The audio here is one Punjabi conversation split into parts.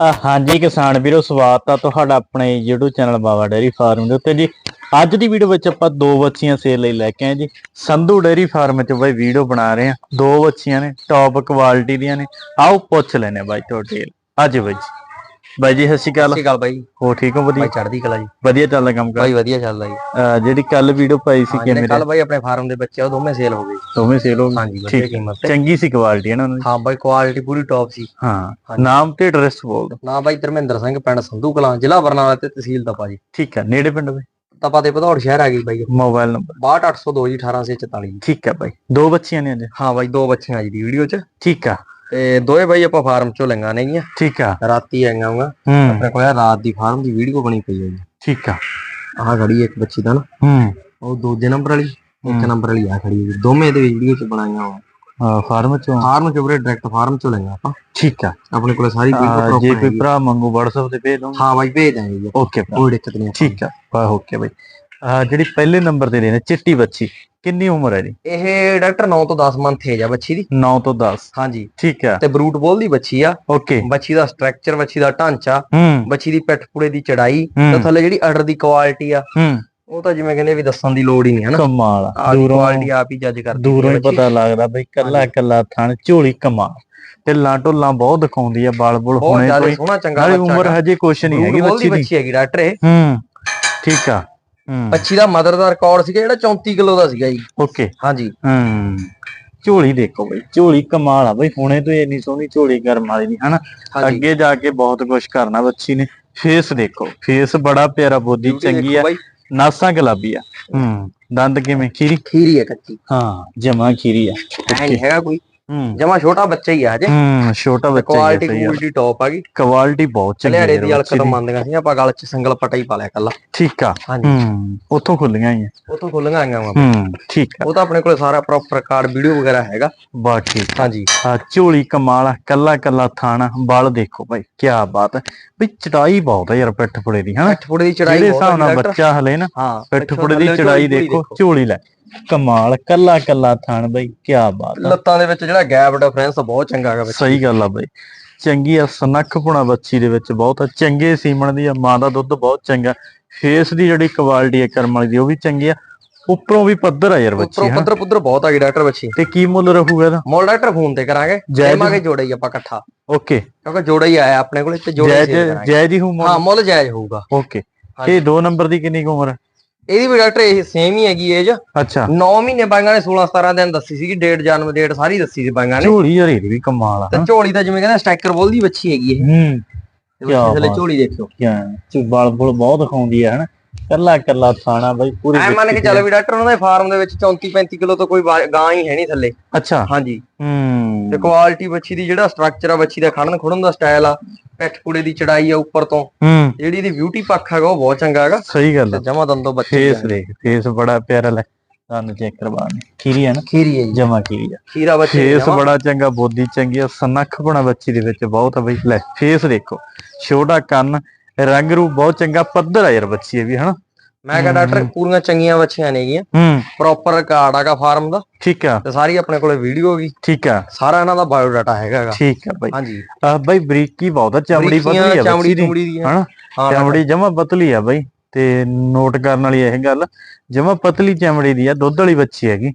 ਹਾਂਜੀ ਕਿਸਾਨ ਵੀਰੋ, ਸਵਾਗਤ ਆ ਤੁਹਾਡਾ ਆਪਣੇ YouTube channel Baba dairy farm ਦੇ ਉੱਤੇ ਜੀ। ਅੱਜ ਦੀ ਵੀਡੀਓ ਵਿੱਚ ਆਪਾਂ ਦੋ ਬੱਚੀਆਂ ਸੇਲ ਲਈ ਲੈ ਕੇ ਆਏ ਜੀ। ਸੰਧੂ ਡੇਅਰੀ ਫਾਰਮ 'ਚ ਬਾਈ ਵੀਡੀਓ ਬਣਾ ਰਹੇ ਆ। ਦੋ ਬੱਚੀਆਂ ਨੇ, ਟੌਪ ਕੁਆਲਿਟੀ ਦੀਆਂ ਨੇ। ਆਓ ਪੁੱਛ ਲੈਨੇ ਬਾਈ ਤੋਂ ਡਿਟੇਲ ਅੱਜ ਬਾਈ ਜੀ। ਬਾਈ ਜੀ ਸਤਿ ਸ਼੍ਰੀ ਅਕਾਲ। ਸਤਿ ਗੱਲ ਬਾਈ। ਹੋ ਠੀਕ ਹੋ? ਵਧੀਆ। ਬਾਈ ਚੜ੍ਹਦੀ ਕਲਾ ਜੀ। ਵਧੀਆ ਚੱਲਦਾ ਕੰਮ ਕਰ? ਬਾਈ ਵਧੀਆ ਚੱਲਦਾ ਜੀ। ਜਿਹੜੀ ਕੱਲ ਵੀਡੀਓ ਪਾਈ ਸੀ ਹਾਂ, ਕਿ ਜਿਹੜੇ ਮੇਰੇ ਕੱਲ ਬਾਈ ਆਪਣੇ ਫਾਰਮ ਦੇ ਬੱਚੇ ਆ, ਉਹ ਦੋਵੇਂ ਸੇਲ ਹੋ ਗਏ। ਦੋਵੇਂ ਸੇਲ ਹੋ ਗਏ? ਹਾਂਜੀ ਵਧੀਆ ਕੀਮਤ ਤੇ। ਚੰਗੀ ਸੀ ਕੁਆਲਿਟੀ ਹੈ ਨਾ ਉਹਨਾਂ ਦੀ? ਹਾਂ ਬਾਈ ਕੁਆਲਿਟੀ ਪੂਰੀ ਟੌਪ ਸੀ। ਹਾਂ। ਨਾਮ ਤੇ ਐਡਰੈਸ ਬੋਲ ਨਾ ਬਾਈ ਧਰਮਿੰਦਰ ਸਿੰਘ ਪਿੰਡ ਸੰਧੂ ਕਲਾਂ ਜ਼ਿਲ੍ਹਾ ਬਰਨਾਲਾ ਤੇ ਤਹਿਸੀਲ ਤਪਾ ਜੀ। ਠੀਕ ਹੈ। ਨੇੜੇ ਪਿੰਡ ਬਾਈ? ਤਪਾ ਦੇ ਭਦੌੜ ਸ਼ਹਿਰ ਆ ਗਈ ਬਾਈ ਮੋਬਾਈਲ ਨੰਬਰ 62802 ਜੀ 1844 ਠੀਕ ਹੈ ਬਾਈ। ਦੋ ਬੱਚੀਆਂ ਨੇ ਅੱਜ? ਹਾਂ ਬਾਈ ਦੋ ਬੱਚੀਆਂ ਜੀ ਦੀ ਵੀਡੀਓ 'ਚ। ਠੀਕ ਆ। ਤੇ ਦੋਏ ਬਾਈ ਆਪਾਂ ਫਾਰਮ 'ਚੋਂ ਲੰਗਾ ਨੇਗੀਆਂ ਠੀਕ ਆ। ਰਾਤੀ ਆਈਆਂ ਹਾਂ ਹੂੰ। ਆਪਣੇ ਕੋਲ ਰਾਤ ਦੀ ਫਾਰਮ ਦੀ ਵੀਡੀਓ ਬਣੀ ਪਈ ਹੈ ਜੀ। ਠੀਕ ਆ। ਆਹ ਖੜੀ ਹੈ ਇੱਕ ਬੱਚੀ ਦਾ ਨਾ। ਹੂੰ। ਉਹ ਦੂਜੇ ਨੰਬਰ ਵਾਲੀ ਇੱਕ। ਨੰਬਰ ਵਾਲੀ ਆ ਖੜੀ ਹੈ ਦੋਵੇਂ ਦੇ ਵੀਡੀਓ 'ਚ ਬਣਾਈਆਂ ਹੋਈਆਂ। ਫਾਰਮ ਚੋਂ। ਫਾਰਮ 'ਚ ਵੀਰੇ ਡਾਇਰੈਕਟ ਫਾਰਮ 'ਚੋਂ ਲਈਆਂ ਆਪਾਂ। ਠੀਕ ਆ। ਆਪਣੇ ਕੋਲ ਸਾਰੀ ਵੀਡੀਓ ਜੇ ਕੋਈ ਭਰਾ ਮੰਗੂ WhatsApp ਤੇ ਭੇਜ ਦੋ ਹਾਂ ਬਾਈ ਭੇਜ ਦਾਂਗੇ ਓਕੇ ਕੋਈ ਦਿੱਕਤ ਨਹੀਂ। ਠੀਕ ਆ। Okay bye. ਜਿਹੜੀ ਪਹਿਲੇ ਨੰਬਰ ਤੇ ਨੇ ਚਿੱਟੀ ਬੱਚੀ। ਕਿੰਨੀ ਉਮਰ ਹੈ ਜੀ? ਇਹ ਡਾਕਟਰ 9 ਤੋਂ 10 ਮੰਥ ਏਜ ਆ ਬੱਚੀ ਦੀ। 9 ਤੋਂ 10 ਹਾਂਜੀ। ਠੀਕ ਆ। ਤੇ ਬਰੂਟ ਬੋਲ ਦੀ ਬੱਚੀ ਆ। ਓਕੇ। ਬੱਚੀ ਦਾ ਸਟਰਕਚਰ ਬੱਚੀ ਦਾ ਢਾਂਚਾ ਹੂੰ। ਬੱਚੀ ਦੀ ਪਿੱਠ ਪੂੜੇ ਦੀ ਚੜਾਈ ਹੂੰ। ਤੇ ਥੱਲੇ ਜਿਹੜੀ ਅਡਰ ਦੀ ਕੁਆਲਿਟੀ ਆ ਹੂੰ। ਉਹ ਤਾਂ ਜਿਵੇਂ ਕਹਿੰਦੇ ਵੀ ਦੱਸਣ ਦੀ ਲੋੜ ਹੀ ਨਹੀਂ ਹੈ ਨਾ। ਕਮਾਲ ਦੂਰੋਂ ਕੁਆਲਿਟੀ ਆਪ ਹੀ ਜੱਜ ਕਰਦੀ ਦੂਰੋਂ ਹੀ ਹੈ। ਪਤਾ ਲੱਗਦਾ ਬਈ ਕੱਲਾ ਕੱਲਾ ਥਣ ਝੋਲੀ ਕਮਾਲ। ਢਿੱਲਾਂ ਢੋਲਾਂ ਬਹੁਤ ਦਿਖਾਉਂਦੀ ਆ ਬਾਲ ਬੁਲ ਬਹੁਤ ਹੁਣੇ ਕੋਈ ਸੋਹਣਾ ਚੰਗਾ ਬੱਚਾ ਉਮਰ। ਹਜੇ ਕੁਛ ਨਹੀਂ ਹੈਗੀ ਬੱਚੀ ਦੀ। ਬੱਚੀ ਹੈਗੀ ਡਾਕਟਰ ਇਹ। ਹੂੰ। ਠੀਕ ਆ। ਹੂੰ ਬੱਚੀ ਦਾ ਮਦਰ ਦਾ ਰਿਕਾਰਡ ਸੀਗਾ ਜਿਹੜਾ 34 ਕਿਲੋ ਦਾ ਸੀਗਾ ਜੀ। ਓਕੇ। ਹਾਂਜੀ। ਹੂੰ। ਝੋਲੀ ਦੇਖੋ ਬਈ ਝੋਲੀ ਕਮਾਲ ਆ ਬਈ ਹੁਣੇ ਤੋਂ ਇੰਨੀ ਸੋਹਣੀ ਝੋਲੀ ਕਰਮ ਵਾਲੀ ਦੀ ਹਨਾ? ਅੱਗੇ ਜਾ ਕੇ ਬਹੁਤ ਕੁਝ ਕਰਨਾ ਬੱਚੀ ਨੇ। ਫੇਸ ਦੇਖੋ ਫੇਸ ਬੜਾ ਪਿਆਰਾ ਬੋਦੀ ਚੰਗੀ ਆ। ਨਾਸਾਂ ਗੁਲਾਬੀ ਆ। ਹੂੰ। ਦੰਦ ਕਿਵੇਂ? ਖੀਰੀ? ਖੀਰੀ ਹੈ ਕੱਚੀ। ਹਾਂ ਜਮਾ ਖੀਰੀ ਆ। ਐ ਨਹੀਂ ਹੈਗਾ ਕੋਈ। ਜਮਾ ਛੋਟਾ ਬੱਚਾ ਹੀ ਆ ਹਜੇ। ਹੂੰ ਛੋਟਾ ਬੱਚਾ ਕੁਆਲਿਟੀ ਹੀ ਆ ਕੁਆਲਿਟੀ ਟੌਪ ਆ। ਗਈ। ਕੁਆਲਿਟੀ ਬਹੁਤ ਚੰਗੀ ਹੈ ਦੀ ਅਲਕ ਤੋਂ ਮੰਨਦੀਆਂ ਸੀ ਆਪਾਂ ਗਲ 'ਚ ਸਿੰਗਲ ਪਟਾ ਹੀ ਪਾ ਲਿਆ ਕੱਲਾ ਠੀਕ ਆ। ਹਾਂਜੀ। ਉੱਥੋਂ ਖੁੱਲੀਆਂ ਹੀ ਆ। ਉਥੋਂ ਖੁੱਲੀਆਂ ਆਈਆਂ ਵਾ। ਹੂੰ ਠੀਕ ਆ। ਉਹ ਤਾਂ ਆਪਣੇ ਕੋਲ ਸਾਰਾ ਪ੍ਰੋਪਰ ਕਾਰਡ ਵੀਡੀਓ ਵਗੈਰਾ ਹੈਗਾ। ਬਾ ਠੀਕ ਹਾਂਜੀ। ਆ ਝੋਲੀ ਕਮਾਲ ਆ ਕੱਲਾ ਕੱਲਾ ਥਾਣਾ ਬਲ ਦੇਖੋ ਭਾਈ ਕੀ ਬਾਤ ਹੈ ਵੀ ਚੜਾਈ ਬਹੁਤ ਹੈ ਯਾਰ ਪਿੱਠ ਪੁੜੇ ਦੀ ਹਨਾ? ਅੱਠ ਫੁੱਟ ਦੀ ਚੜਾਈ ਜਿਹੜੇ ਬਹੁਤ ਹਿਸਾਬ ਨਾਲ ਹੈ। ਬੱਚਾ ਹਲੇ ਨਾ ਹਾਂ ਪਿੱਠ ਪੁੜੇ ਦੀ ਚੜਾਈ ਦੇਖੋ। ਝੋਲੀ ਲੈ। ਕਮਾਲ ਕੱਲਾ ਕੱਲਾ ਥਾਣ ਬਈ ਕੀ ਬਾਤ ਆ। ਲੱਤਾਂ ਦੇ ਵਿੱਚ ਜਿਹੜਾ ਗੈਪ ਡਿਫਰੈਂਸ ਬਹੁਤ ਚੰਗਾ ਹੈਗਾ ਸਹੀ ਗੱਲ ਆ ਬਈ। ਚੰਗੀ ਆ ਸਨੱਖ ਪੁਣਾ ਬੱਚੀ ਦੇ ਵਿੱਚ ਬਹੁਤ ਆ। ਚੰਗੇ ਸੀਮਣ ਦੀ ਆ ਮਾਂ ਦਾ ਦੁੱਧ ਬਹੁਤ ਚੰਗਾ। ਫੇਸ ਦੀ ਜਿਹੜੀ ਕੁਆਲਿਟੀ ਹੈ ਕਰਮ ਵਾਲੀ ਦੀ ਉਹ ਵੀ ਚੰਗੀ ਆ। ਉੱਪਰੋਂ ਵੀ ਪੱਧਰ ਆ ਯਾਰ ਬੱਚੀ ਉੱਪਰੋਂ ਪੱਧਰ ਪੁੱਧਰ ਬਹੁਤ ਆ ਗਈ ਡਾਕਟਰ ਬੱਚੀ। ਤੇ ਕੀ ਮੁੱਲ ਰਹੂਗਾ ਇਹਦਾ? ਮੋਲ ਡਾਕਟਰ ਫੋਨ ਤੇ ਕਰਾਂਗੇ। ਜਾਇਜ਼- ਦੇਵਾਂਗੇ ਜੋੜਾ ਹੀ ਆਪਾਂ ਇਕੱਠਾ। ਓਕੇ। ਕਿਉਂਕਿ ਜੋੜਾ ਹੀ ਆਇਆ ਆਪਣੇ ਕੋਲ ਤੇ ਜੋੜਾ ਹੀ ਜੈ sale ਕਰਾਂਗੇ। ਜੈ ਜੀ ਹੂੰ ਹਾਂ ਮੁੱਲ ਜਾਇਜ਼ ਹੋਊਗਾ। ਓਕੇ। ਇਹ ਦੋ ਨੰਬਰ ਦੀ ਕਿੰਨੀ ਕੁ ਉਮਰ ਹੈ ਇਹਦੀ ਵੀ ਡਾਕਟਰ ਇਹ ਸੇਮ ਹੀ ਹੈਗੀ ਏਜ ਅੱਛਾ। 9 ਮਹੀਨੇ ਬਾਈਆਂ ਨੇ 16 17 ਦਿਨ ਦੱਸੀ ਸੀਗੀ ਡੇਟ ਜਨਮ ਡੇਟ ਸਾਰੀ ਦੱਸੀ ਸੀ ਬਾਈਆਂ ਨੇ। ਝੋਲੀ ਯਾਰ ਇਹਦੀ ਵੀ ਕਮਾਲ ਆ ਤੇ ਝੋਲੀ ਤਾਂ ਜਿਵੇਂ ਕਹਿੰਦਾ ਸਟੈਕਰ ਬੋਲ ਦੀ ਬੱਚੀ ਹੈਗੀ ਇਹ। ਹੂੰ ਬਾਤ। ਝੋਲੀ ਦੇਖਿਓ। ਕਿਆ ਚੀ ਬਲ ਬੁਲ ਬਹੁਤ ਦਿਖਾਉਂਦੀ ਹੈ ਹਨਾ। ਕੱਲਾ ਕੱਲਾ ਥਾਣਾ ਬਈ ਪੂਰੀ ਐ ਮੰਨ ਕੇ ਚੱਲ ਵੀ ਡਾਕਟਰ ਉਹਨਾਂ ਦੇ ਫਾਰਮ ਦੇ ਵਿੱਚ 34 35 ਕਿਲੋ ਤੋਂ ਕੋਈ ਗਾਂ ਹੀ ਹੈ ਨਹੀਂ ਥੱਲੇ। ਅੱਛਾ। ਹਾਂਜੀ। ਹੂੰ। ਤੇ ਕੁਆਲਿਟੀ ਬੱਚੀ ਦੀ ਜਿਹੜਾ ਸਟਰਕਚਰ ਆ ਬੱਚੀ ਦਾ ਖੜਨ ਖੁੜਨ ਦਾ ਸਟਾਈਲ ਆ ਪਿੱਠ ਕੁੜੇ ਦੀ ਚੜਾਈ ਆ ਉੱਪਰ ਤੋਂ। ਹੂੰ। ਜਿਹੜੀ ਇਹਦੀ ਬਿਊਟੀ ਪੱਖ ਹੈਗਾ ਉਹ ਬਹੁਤ ਚੰਗਾ ਹੈਗਾ। ਸਹੀ ਗੱਲ ਆ। ਜਮਾ ਦੰਦੋ ਬੱਚੇ ਫੇਸ ਦੇਖ ਫੇਸ ਬੜਾ ਪਿਆਰਾ ਲੈ। ਤੁਹਾਨੂੰ ਚੈੱਕ ਕਰਵਾਣੇ ਖੀਰੀ ਹੈ ਨਾ? ਖੀਰੀ ਹੈ ਜਮਾ ਖੀਰੀ ਆ। ਖੀਰਾ ਬੱਚੇ ਫੇਸ ਬੜਾ ਚੰਗਾ ਬੋਦੀ ਚੰਗੀ ਆ ਸਨੱਖ ਬਣਾ ਬੱਚੀ ਦੇ ਵਿੱਚ ਬਹੁਤ ਆ ਬਈ। ਲੈ ਫੇਸ ਦੇਖੋ। ਛੋਟਾ ਕੰਨ ਰੰਗ ਰੂਪ ਬਹੁਤ ਚੰਗਾ ਪੱਧਰ ਆ ਯਾਰ ਬੱਚੀ ਇਹ ਵੀ ਹਨਾ? ਮੈਂ ਕਿਹਾ ਡਾਕਟਰ ਪੂਰੀਆਂ ਚੰਗੀਆਂ ਬੱਚੀਆਂ ਨੇਗੀਆਂ ਹੂੰ। ਪ੍ਰੋਪਰ ਰਿਕਾਰਡ ਹੈਗਾ ਫਾਰਮ ਦਾ। ਠੀਕ ਆ। ਤੇ ਸਾਰੀ ਆਪਣੇ ਕੋਲੇ ਵੀਡੀਓ ਵੀ ਠੀਕ ਆ। ਸਾਰਾ ਇਹਨਾਂ ਦਾ ਬਾਇਓ ਡਾਟਾ ਹੈਗਾ। ਠੀਕ ਆ ਬਈ। ਹਾਂਜੀ। ਬਈ ਬਰੀਕੀ ਬਹੁਤ ਆ ਚਮੜੀ ਪਤਲੀ ਆ ਚਮੜੀ ਚਮੜੀ ਦੀ ਹਨਾ। ਚਮੜੀ ਜਮਾ ਪਤਲੀ ਆ ਬਈ। ਤੇ ਨੋਟ ਕਰਨ ਵਾਲੀ ਇਹ ਗੱਲ ਜਮਾ ਪਤਲੀ ਚਮੜੀ ਦੀ ਆ ਦੁੱਧ ਵਾਲੀ ਬੱਚੀ ਹੈਗੀ।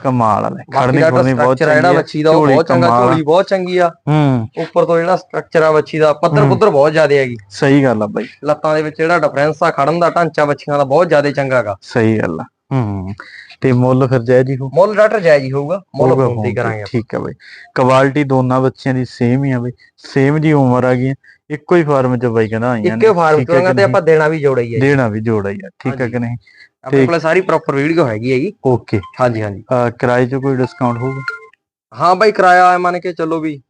ਕਮਾਲ ਆ ਬਾਕੀ ਖੜਨੀ ਖੁਰਨੀ ਬਹੁਤ ਆ ਜਿਹੜਾ ਚੰਗੀ ਆ ਬੱਚੀ ਦਾ ਉਹ ਬਹੁਤ ਚੰਗਾ ਆ। ਝੋਲੀ ਬਹੁਤ ਚੰਗੀ ਆ। ਹੂੰ। ਉੱਪਰ ਤੋਂ ਜਿਹੜਾ ਸਟਰਕਚਰ ਆ ਬੱਚੀ ਦਾ ਪੱਧਰ ਹੂੰ। ਪੁੱਧਰ ਬਹੁਤ ਜ਼ਿਆਦਾ ਹੈਗੀ। ਸਹੀ ਗੱਲ ਆ ਬਈ। ਲੱਤਾਂ ਦੇ ਵਿੱਚ ਜਿਹੜਾ ਡਿਫਰੈਂਸ ਆ ਖੜਨ ਦਾ ਢਾਂਚਾ ਬੱਚੀਆਂ ਦਾ ਬਹੁਤ ਜ਼ਿਆਦਾ ਚੰਗਾ ਹੈਗਾ। ਸਹੀ ਗੱਲ ਆ। ਹੂੰ ਤੇ ਮੁੱਲ ਫਿਰ ਜੈ ਜੀ ਹੋ ਮੁੱਲ ਡਾਕਟਰ ਜਾਇਜ਼ ਹੀ ਹੋਊਗਾ। ਮੁੱਲ ਫੋਨ ਤੇ ਹੀ ਕਰਾਂਗੇ ਠੀਕ ਆ ਬਈ। ਕੁਆਲਿਟੀ ਦੋਨਾਂ ਬੱਚਿਆਂ ਦੀ ਸੇਮ ਹੀ ਆ ਬਈ। ਸੇਮ ਜੀ ਉਮਰ ਆ ਗਈ ਇੱਕੋ ਹੀ ਫਾਰਮ ਚ ਬਾਈ ਕਹਿੰਦਾ ਆਈਆਂ ਇੱਕੇ ਫਾਰਮ ਆ ਕਿ ਤੇ ਆਪਾਂ ਦੇਣਾ ਵੀ ਜੋੜਾ ਹੀ ਹੈ ਜੀ। ਦੇਣਾ ਵੀ ਜੋੜਾ ਹੀ ਆ। ਠੀਕ ਆ। ਕਿ ਨਹੀਂ? ਆਪਣੇ ਕੋਲੇ ਸਾਰੀ ਪ੍ਰੋਪਰ ਵੀਡੀਓ ਹੈਗੀ ਹੈਗੀ। ਓਕੇ ਹਾਂਜੀ ਹਾਂਜੀ। ਕਿਰਾਏ 'ਚ ਕੋਈ ਡਿਸਕਾਊਂਟ ਹੋਊਗਾ? ਹਾਂ ਬਾਈ ਕਿਰਾਇਆ ਮੰਨ ਕੇ ਚੱਲੋ ਵੀ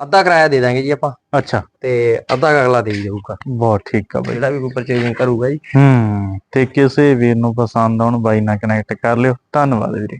ਅੱਧਾ ਕਿਰਾਇਆ ਦੇ ਦਾਂਗੇ ਜੀ ਆਪਾਂ। ਅੱਛਾ। ਤੇ ਅੱਧਾ ਅਗਲਾ ਦੇ ਜਾਊਗਾ ਬਹੁਤ ਠੀਕ ਆ ਬਈ। ਜਿਹੜਾ ਵੀ ਕੋਈ ਪਰਚੇਜ਼ਿੰਗ ਕਰੂਗਾ ਜੀ। ਹੂੰ ਤੇ ਕਿਸੇ ਵੀਰ ਨੂੰ ਪਸੰਦ ਆਉਣ ਬਾਈ ਨਾਲ ਕਨੈਕਟ ਕਰ ਲਿਓ। ਧੰਨਵਾਦ ਵੀਰੇ।